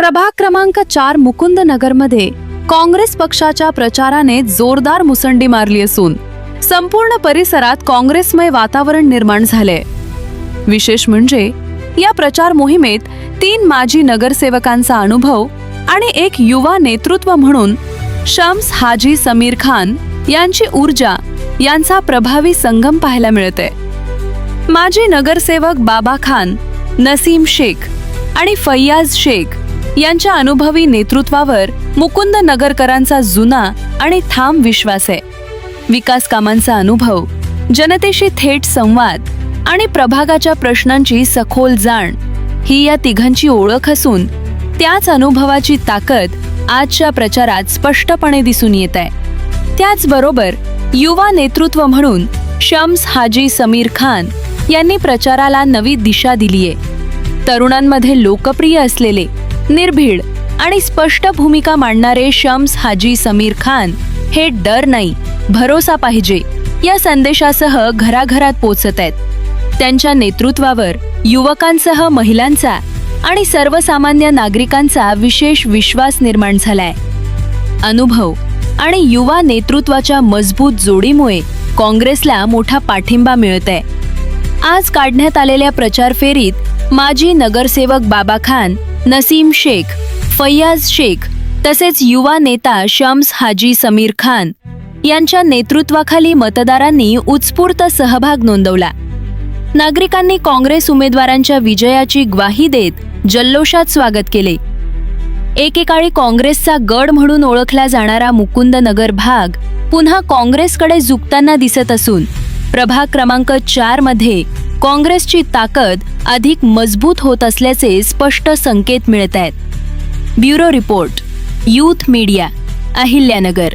प्रभाग क्रमांक चार मुकुंद नगरमध्ये काँग्रेस पक्षाच्या प्रचाराने जोरदार मुसंडी मारली असून संपूर्ण परिसरात काँग्रेसमय वातावरण निर्माण झाले. विशेष म्हणजे या प्रचार मोहिमेत तीन माजी नगरसेवकांचा अनुभव आणि एक युवा नेतृत्व म्हणून शम्स हाजी समीर खान यांची ऊर्जा यांचा प्रभावी संगम पाहायला मिळते. माजी नगरसेवक बाबा खान नसीम शेख आणि फैयाज शेख यांच्या अनुभवी नेतृत्वावर मुकुंद नगरकरांचा जुना आणि ठाम विश्वास आहे. विकास कामांचा अनुभव जनतेशी थेट संवाद आणि प्रभागाच्या प्रश्नांची सखोल जाण ही या तिघांची ओळख असून त्याच अनुभवाची ताकद आजच्या प्रचारात स्पष्टपणे दिसून येत आहे. त्याचबरोबर युवा नेतृत्व म्हणून शम्स हाजी समीर खान यांनी प्रचाराला नवी दिशा दिलीये. तरुणांमध्ये लोकप्रिय असलेले निर्भीड आणि स्पष्ट भूमिका मांडणारे शम्स हाजी समीर खान हे डर नाही भरोसा पाहिजे या संदेशासह घराघरात पोचत आहेत. त्यांच्या नेतृत्वावर युवकांसह महिलांचा आणि सर्वसामान्य नागरिकांचा विशेष विश्वास निर्माण झालाय. अनुभव आणि युवा नेतृत्वाच्या मजबूत जोडीमुळे काँग्रेसला मोठा पाठिंबा मिळत आहे आज काढण्यात आलेल्या प्रचार फेरीत माजी नगरसेवक बाबा खान नसीम शेख फैयाज शेख तसेच युवा नेता शम्स हाजी समीर खान यांच्या नेतृत्वाखाली मतदारांनी उत्स्फूर्त सहभाग नोंदवला. नागरिकांनी काँग्रेस उमेदवारांच्या विजयाची ग्वाही देत जल्लोषात स्वागत केले. एकेकाळी काँग्रेसचा गड म्हणून ओळखला जाणारा मुकुंद नगर भाग पुन्हा काँग्रेसकडे झुकताना दिसत असून प्रभाग क्रमांक चारमध्ये काँग्रेसची ताकद अधिक मजबूत होत असल्याचे स्पष्ट संकेत मिळत आहेत. Bureau report youth media Ahilyanagar.